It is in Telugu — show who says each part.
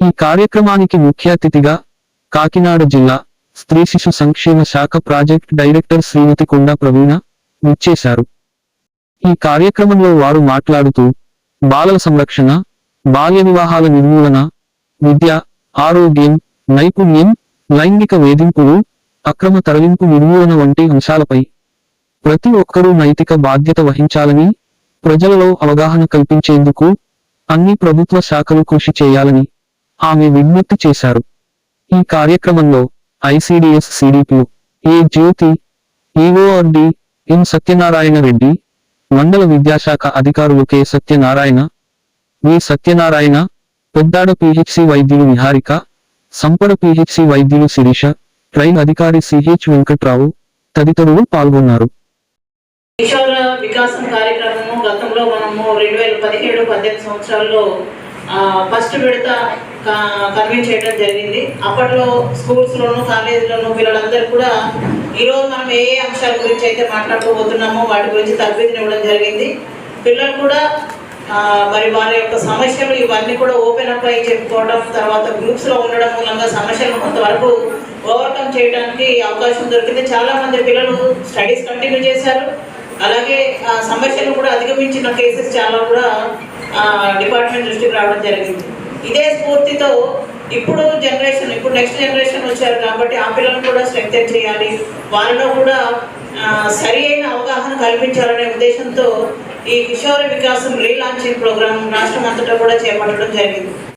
Speaker 1: ఈ కార్యక్రమానికి ముఖ్య అతిథిగా కాకినాడ జిల్లా స్త్రీ శిశు సంక్షేమ శాఖ ప్రాజెక్ట్ డైరెక్టర్ శ్రీమతి కొండ ప్రవీణ విచ్చేశారు. ఈ కార్యక్రమంలో వారు మాట్లాడుతూ బాలల సంరక్షణ బాల్య వివాహాల నిర్మూలన విద్య ఆరోగ్యం నైపుణ్యం లైంగిక వేధింపులు అక్రమ తరలింపు నిర్మూలన వంటి అంశాలపై ప్రతి ఒక్కరూ నైతిక బాధ్యత వహించాలని ప్రజలలో అవగాహన కల్పించేందుకు అన్ని ప్రభుత్వ శాఖలు కృషి చేయాలని ఆమె విజ్ఞప్తి చేశారు. ఈ కార్యక్రమంలో ICDS CDP A Jyothi EORD M Satyanarayana Reddy మండల విద్యాశాఖ అధికారులు K Satyanarayana V Satyanarayana Peddada PHC వైద్యులు నిహారిక సంపడ పిహెచ్సి వైద్యులు శిరీష ట్రైన్ అధికారి సిహెచ్ వెంకట్రావు తదితరులు పాల్గొన్నారు.
Speaker 2: వికాసం కార్యక్రమము గతంలో మనము రెండు వేల పదిహేడు పద్దెనిమిది సంవత్సరాల్లో ఫస్ట్ విడత క- కన్వీన్ చేయడం జరిగింది. అప్పట్లో స్కూల్స్లోను కాలేజీలోను పిల్లలందరూ కూడా ఈరోజు మనం ఏ అంశాల గురించి అయితే మాట్లాడుకోబోతున్నామో వాటి గురించి తరబిదిని ఇవ్వడం జరిగింది. పిల్లలు కూడా మరి వారి యొక్క సమస్యలు ఇవన్నీ కూడా ఓపెన్ అప్ అయి చెప్పుకోవడం తర్వాత గ్రూప్స్లో ఉండడం మూలంగా సమస్యలను కొంతవరకు ఓవర్కమ్ చేయడానికి అవకాశం దొరికింది. చాలామంది పిల్లలు స్టడీస్ కంటిన్యూ చేశారు. అలాగే ఆ సమస్యలు కూడా అధిగమించిన కేసెస్ చాలా కూడా డిపార్ట్మెంట్ దృష్టికి రావడం జరిగింది. ఇదే స్ఫూర్తితో ఇప్పుడు జనరేషన్ ఇప్పుడు నెక్స్ట్ జనరేషన్ వచ్చారు కాబట్టి ఆ పిల్లలను కూడా స్ట్రెంగ్తెన్ చేయాలి. వాళ్ళలో కూడా సరి అయిన అవగాహన కల్పించాలనే ఉద్దేశంతో ఈ కిషోర వికాసం రీలాంచింగ్ ప్రోగ్రామ్ రాష్ట్రం అంతటా కూడా చేపట్టడం జరిగింది.